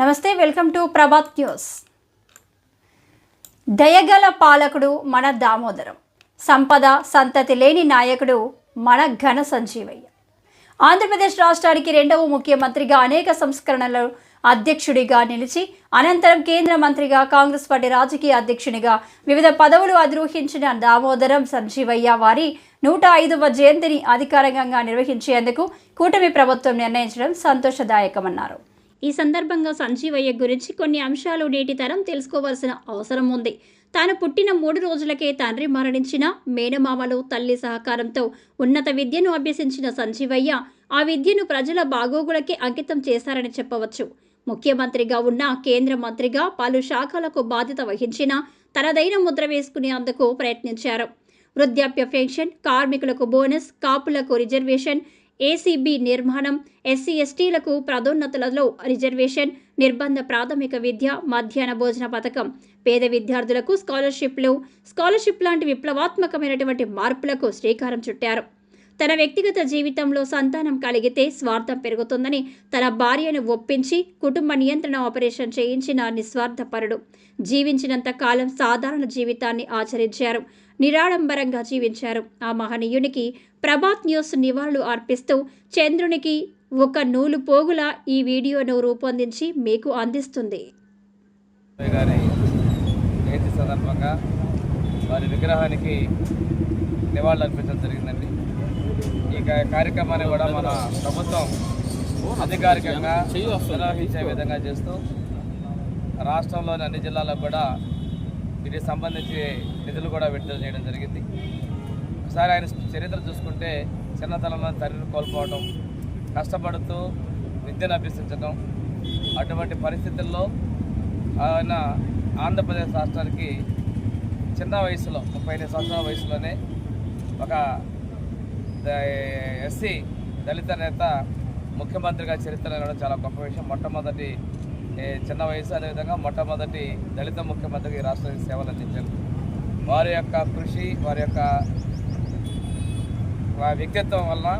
నమస్తే welcome to Prabhat news. దయగల పాలకుడు మన దామోదరం. సంపద సంతతి లేని నాయకుడు మన ఘన సంజీవయ్య. ఆంధ్రప్రదేశ్ రాష్ట్రానికి రెండవ ముఖ్యమంత్రిగా అనేక సంస్కరణలు అధ్యక్షుడిగా నిలిచి అనంతరం కేంద్ర మంత్రిగా కాంగ్రెస్ పార్టీ రాజకీయ అధ్యక్షునిగా వివిధ పదవులు అధిరోహించిన దామోదరం సంజీవయ్య వారి నూట ఐదవ జయంతిని అధికారికంగా నిర్వహించేందుకు కూటమి ప్రభుత్వం నిర్ణయించడం సంతోషదాయకమన్నారు. ఈ సందర్భంగా సంజీవయ్య గురించి కొన్ని అంశాలు నేటి తరం తెలుసుకోవాల్సిన అవసరం ఉంది. తాను పుట్టిన మూడు రోజులకే తండ్రి మరణించిన మేనమామలు తల్లి సహకారంతో ఉన్నత విద్యను అభ్యసించిన సంజీవయ్య ఆ విద్యను ప్రజల బాగోగులకే అంకితం చేశారని చెప్పవచ్చు. ముఖ్యమంత్రిగా ఉన్న కేంద్ర మంత్రిగా పలు శాఖలకు బాధ్యత వహించిన తనదైన ముద్ర వేసుకునేందుకు ప్రయత్నించారు. వృద్ధాప్య పెన్షన్ కార్మికులకు బోనస్ కాపులకు రిజర్వేషన్ ఏసీబీ నిర్మాణం ఎస్సీ ఎస్టీలకు పదోన్నతులలో రిజర్వేషన్ నిర్బంధ ప్రాథమిక విద్య మధ్యాహ్న భోజన పథకం. పేద విద్యార్థులకు స్కాలర్షిప్లు స్కాలర్షిప్ లాంటి విప్లవాత్మకమైనటువంటి మార్పులకు శ్రీకారం చుట్టారు. తన వ్యక్తిగత జీవితంలో సంతానం కలిగితే స్వార్థం పెరుగుతుందని తన భార్యను ఒప్పించి కుటుంబ నియంత్రణ ఆపరేషన్ చేయించిన నిస్వార్థపరుడు. జీవించినంత కాలం సాధారణ జీవితాన్ని ఆచరించారు. నిరాడంబరంగా జీవించారు. ఆ మహనీయునికి ప్రభాత్ న్యూస్ నివాళులు అర్పిస్తూ చంద్రునికి ఒక నూలు పోగుల ఈ వీడియోను రూపొందించి మీకు అందిస్తుంది. రామయ్య గారి జయంతి సందర్భంగా వారి విగ్రహానికి నివాళులు అర్పించడం జరిగిందండి. ఈ కార్యక్రమాన్ని కూడా మన ప్రభుత్వం అధికారికంగా నిర్వహించే విధంగా చేస్తూ రాష్ట్రంలోని అన్ని జిల్లాలకు కూడా దీనికి సంబంధించి నిధులు కూడా విడుదల చేయడం జరిగింది. ఒకసారి ఆయన చరిత్ర చూసుకుంటే చిన్నతనంలో తండ్రిని కోల్పోవడం కష్టపడుతూ విద్యను అభ్యసించడం అటువంటి పరిస్థితుల్లో ఆయన ఆంధ్రప్రదేశ్ రాష్ట్రానికి చిన్న వయసులో ముప్పై ఐదు సంవత్సరాల వయసులోనే ఒక ఎస్సీ దళిత నేత ముఖ్యమంత్రిగా చరిత్ర చాలా గొప్ప విషయం. మొట్టమొదటి చిన్న వయసు అదేవిధంగా మొట్టమొదటి దళిత ముఖ్యమంత్రికి రాష్ట్రానికి సేవలు అందించారు. వారి యొక్క కృషి వారి యొక్క వ్యక్తిత్వం వలన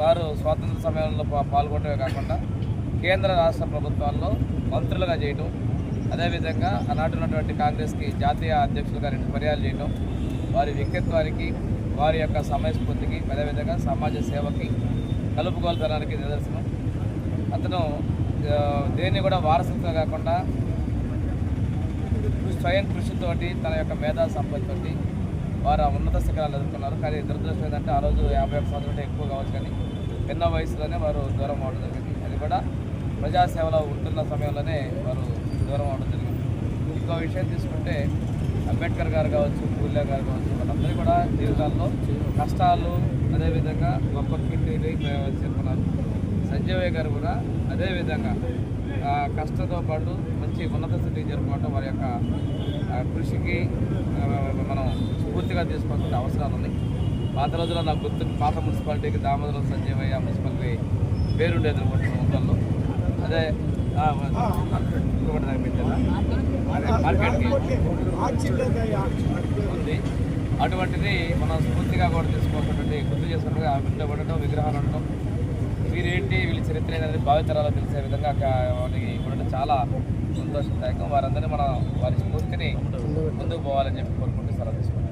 వారు స్వాతంత్ర సమయంలో పాల్గొనడమే కాకుండా కేంద్ర రాష్ట్ర ప్రభుత్వాల్లో మంత్రులుగా చేయడం అదేవిధంగా ఆనాటి ఉన్నటువంటి కాంగ్రెస్కి జాతీయ అధ్యక్షులుగా రెండు పర్యాలు చేయడం వారి వ్యక్తిత్వానికి వారి యొక్క సమయస్ఫూర్తికి అదేవిధంగా సమాజ సేవకి కలుపుకోల్పడానికి నిదర్శనం. అతను దేన్ని కూడా వారసత్వం కాకుండా స్వయం కృషితోటి తన యొక్క మేధా సంపత్తితోటి వారు ఆ ఉన్నత శిఖరాలు ఎదుర్కొన్నారు. కానీ దురదృష్టం ఏంటంటే ఆ రోజు యాభై ఒక్క సంవత్సరం ఎక్కువ కావచ్చు కానీ చిన్న వయసులోనే వారు దూరం అవడం జరిగింది. అది కూడా ప్రజాసేవలో ఉంటున్న సమయంలోనే వారు దూరం అవడం జరిగింది. ఇంకో విషయం తీసుకుంటే అంబేద్కర్ గారు కావచ్చు పూలే గారు కావచ్చు వాళ్ళందరూ కూడా జీవితాల్లో కష్టాలు అదేవిధంగా గొప్ప కీర్తిని చేరుకున్నారు సంజయ్ గారు కూడా అదేవిధంగా ఆ కష్టంతో పాటు మంచి ఉన్నత స్థితికి చేరుకోవడం వారి యొక్క కృషికి మనం స్ఫూర్తిగా తీసుకోవాల్సిన అవసరాలు ఉన్నాయి పాత రోజుల్లో నాకు గుర్తు పాత మున్సిపాలిటీకి దామోదరం సంజయవయ్య మున్సిపాలిటీ పేరుండేది అనుకుంటున్నాం ఊళ్ళల్లో అదే ఉంది. అటువంటిది మనం స్ఫూర్తిగా కూడా తీసుకోవాల్సినటువంటి గుర్తు చేసుకుంటే విగ్రహం పడటం విగ్రహాలు ఉండటం వీరేంటి వీళ్ళ చరిత్ర ఏంటనేది భావితరాలు తెలిసే విధంగా వాళ్ళకి ఉండటం చాలా సంతోషదాయకం. వారందరినీ మనం వారి స్ఫూర్తిని ముందుకు పోవాలని చెప్పి కోరుకుంటూ సెలవు తీసుకుంటాం